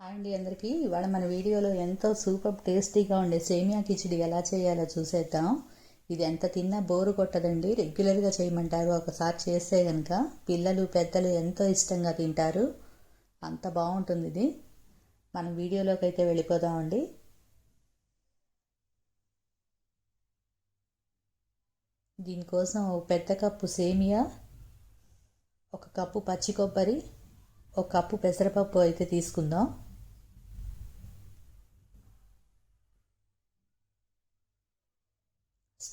Hi అండి అందరికీ. ఇవాళ మన వీడియోలో ఎంతో సూపర్ టేస్టీగా ఉండే సేమియా కిచిడి ఎలా చేయాలో చూసేద్దాం. ఇది ఎంత తిన్నా బోరు కొట్టదండి. రెగ్యులర్గా చేయమంటారు. ఒకసారి చేస్తే కనుక పిల్లలు పెద్దలు ఎంతో ఇష్టంగా తింటారు. అంత బాగుంటుంది ఇది. మనం వీడియోలోకి అయితే వెళ్ళిపోదామండి దీనికోసం ఒక పెద్ద కప్పు సేమియా ఒక కప్పు పచ్చి కొబ్బరి ఒక కప్పు పెసరపప్పు అయితే తీసుకుందాం.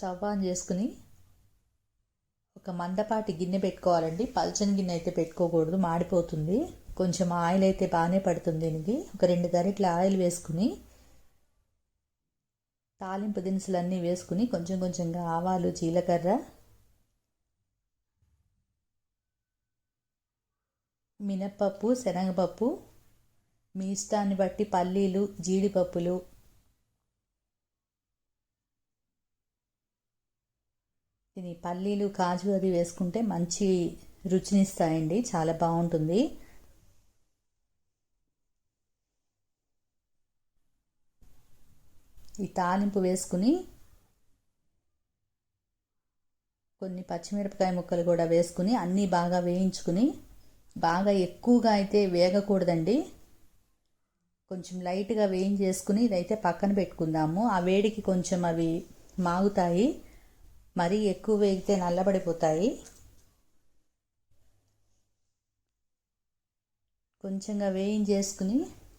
స్టవ్ ఆన్ చేసుకుని ఒక మందపాటి గిన్నె పెట్టుకోవాలండి. పల్చని గిన్నె అయితే పెట్టుకోకూడదు మాడిపోతుంది. కొంచెం ఆయిల్ అయితే బాగానే పడుతుంది దీనికి. ఒక రెండు గరిటల ఆయిల్ వేసుకుని తాలింపు దినుసులు అన్నీ వేసుకుని కొంచెం కొంచెంగా ఆవాలు జీలకర్ర మినప్పప్పు శనగపప్పు మీ ఇష్టాన్ని బట్టి పల్లీలు జీడిపప్పులు ఇది పల్లీలు కాజు అది వేసుకుంటే మంచి రుచినిస్తాయండి. చాలా బాగుంటుంది. ఈ తాలింపు వేసుకుని కొన్ని పచ్చిమిరపకాయ ముక్కలు కూడా వేసుకుని అన్నీ బాగా వేయించుకుని బాగా ఎక్కువగా అయితే వేగకూడదండి. కొంచెం లైట్గా వేయించేసుకుని ఇదైతే పక్కన పెట్టుకుందాము. ఆ వేడికి కొంచెం అవి మాగుతాయి. మరీ ఎక్కువ వేగితే నల్లబడిపోతాయి. కొంచెంగా వేయించేసుకుని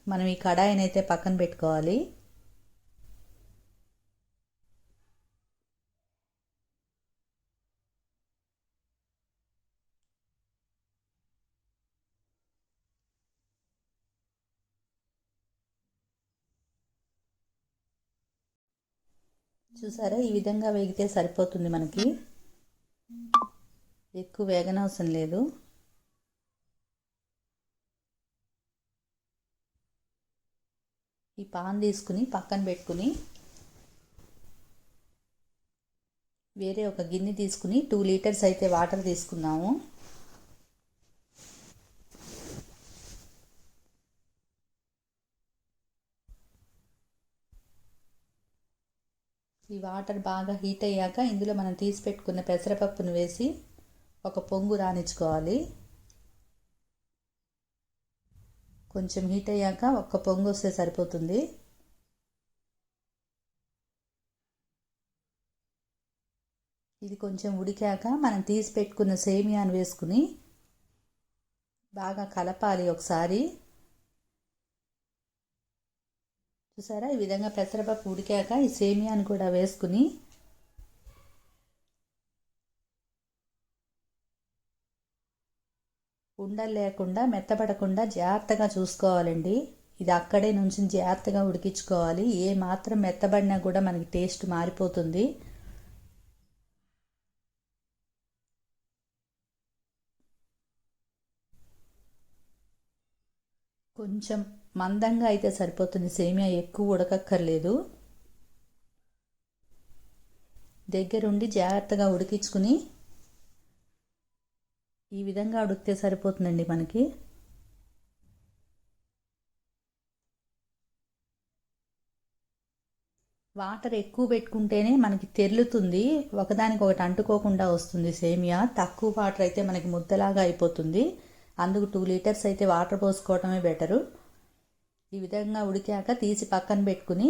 మనం ఈ కడాయిని అయితే పక్కన పెట్టుకోవాలి. చూసారా? ఈ విధంగా వేగితే సరిపోతుంది మనకి. ఎక్కువ వేగనవసరం లేదు. ఈ పాన్ తీసుకుని పక్కన పెట్టుకుని వేరే ఒక గిన్నె తీసుకుని టూ లీటర్స్ అయితే వాటర్ తీసుకున్నాము ఈ వాటర్ బాగా హీట్ అయ్యాక ఇందులో మనం తీసి పెట్టుకున్న పెసరపప్పును వేసి ఒక పొంగు రాణించుకోవాలి కొంచెం హీట్ అయ్యాక ఒక్క పొంగు వస్తే సరిపోతుంది. ఇది కొంచెం ఉడికాక మనం తీసి పెట్టుకున్న సేమియాను వేసుకుని బాగా కలపాలి ఒకసారి. చూసారా? ఈ విధంగా పెసరపప్పు ఉడికాక ఈ సేమియాను కూడా వేసుకుని ఉండలు లేకుండా మెత్తపడకుండా జాగ్రత్తగా చూసుకోవాలండి. ఇది అక్కడే నుంచి జాగ్రత్తగా ఉడికించుకోవాలి. ఏ మాత్రం మెత్తబడినా కూడా మనకి టేస్ట్ మారిపోతుంది. కొంచెం మందంగా అయితే సరిపోతుంది. సేమియా ఎక్కువ ఉడకక్కర్లేదు. దగ్గరుండి జాగ్రత్తగా ఉడికించుకుని ఈ విధంగా ఉడికితే సరిపోతుందండి మనకి. వాటర్ ఎక్కువ పెట్టుకుంటేనే మనకి తెరులుతుంది. ఒకదానికి ఒకటి అంటుకోకుండా వస్తుంది సేమియా. తక్కువ వాటర్ అయితే మనకి ముద్దలాగా అయిపోతుంది. అందుకు టూ లీటర్స్ అయితే వాటర్ పోసుకోవటమే బెటరు. ఈ విధంగా ఉడికాక తీసి పక్కన పెట్టుకుని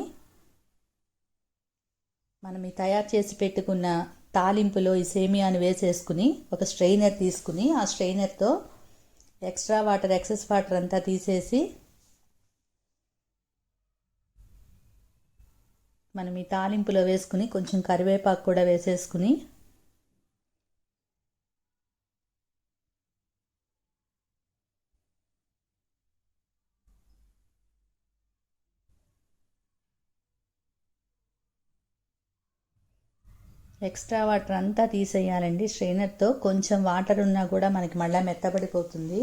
మనం ఈ తయారు చేసి పెట్టుకున్న తాలింపులో ఈ సేమియాను వేసేసుకుని ఒక స్ట్రెయినర్ తీసుకుని ఆ స్ట్రెయినర్తో ఎక్స్ట్రా వాటర్ ఎక్సెస్ వాటర్ అంతా తీసేసి మనం ఈ తాలింపులో వేసుకుని కొంచెం కరివేపాకు కూడా వేసేసుకుని ఎక్స్ట్రా వాటర్ అంతా తీసేయాలండి. స్ట్రైనర్తో కొంచెం వాటర్ ఉన్నా కూడా మనకి మళ్ళీ మెత్తబడిపోతుంది.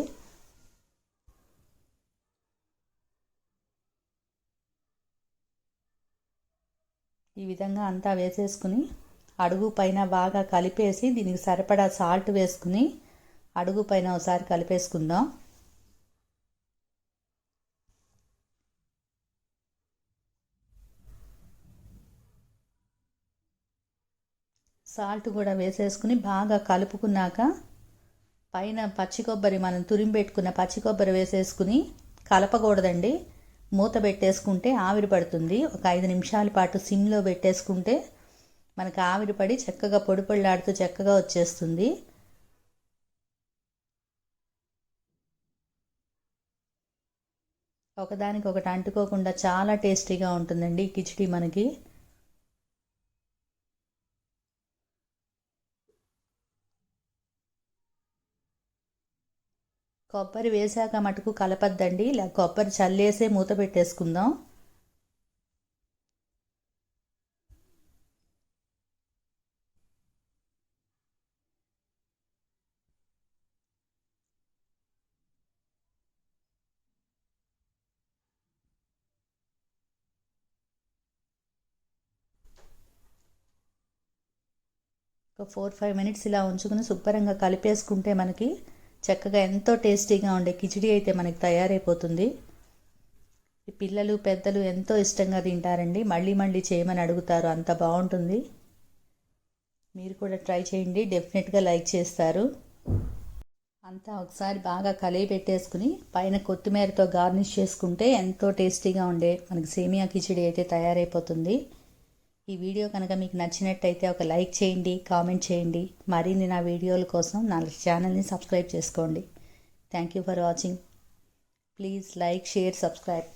ఈ విధంగా అంతా వేసేసుకుని అడుగు పైన బాగా కలిపేసి దీనికి సరిపడా సాల్ట్ వేసుకుని అడుగు పైన ఒకసారి కలిపేసుకుందాం. సాల్ట్ కూడా వేసేసుకుని బాగా కలుపుకున్నాక పైన పచ్చి కొబ్బరి మనం తురిమి పెట్టుకున్న పచ్చి కొబ్బరి వేసేసుకుని కలపకూడదండి. మూత పెట్టేసుకుంటే ఆవిరి పడుతుంది. ఒక ఐదు నిమిషాల పాటు సిమ్లో పెట్టేసుకుంటే మనకు ఆవిరి పడి చక్కగా పొడి పొడిలాడుతూ చక్కగా వచ్చేస్తుంది. ఒకదానికి ఒకటి అంటుకోకుండా చాలా టేస్టీగా ఉంటుందండి కిచిడి మనకి. కొబ్బరి వేసాక మటుకు కలపద్దండి. ఇలా కొబ్బరి చల్లేసే మూత పెట్టేసుకుందాం. ఒక ఫోర్ ఫైవ్ మినిట్స్ ఇలా ఉంచుకుని శుభ్రంగా కలిపేసుకుంటే మనకి చక్కగా ఎంతో టేస్టీగా ఉండే కిచిడి అయితే మనకి తయారైపోతుంది. పిల్లలు పెద్దలు ఎంతో ఇష్టంగా తింటారండి. మళ్ళీ మళ్ళీ చేయమని అడుగుతారు. అంత బాగుంటుంది. మీరు కూడా ట్రై చేయండి. డెఫినెట్గా లైక్ చేస్తారు. అంతా ఒకసారి బాగా కలిగి పెట్టేసుకుని పైన కొత్తిమీరతో గార్నిష్ చేసుకుంటే ఎంతో టేస్టీగా ఉండే మనకి సేమియా కిచిడి అయితే తయారైపోతుంది. ఈ వీడియో కనుక మీకు నచ్చినట్టయితే ఒక లైక్ చేయండి కామెంట్ చేయండి. మరిన్ని నా వీడియోల కోసం నా ఛానల్ని సబ్స్క్రైబ్ చేసుకోండి. Thank you for watching please like share subscribe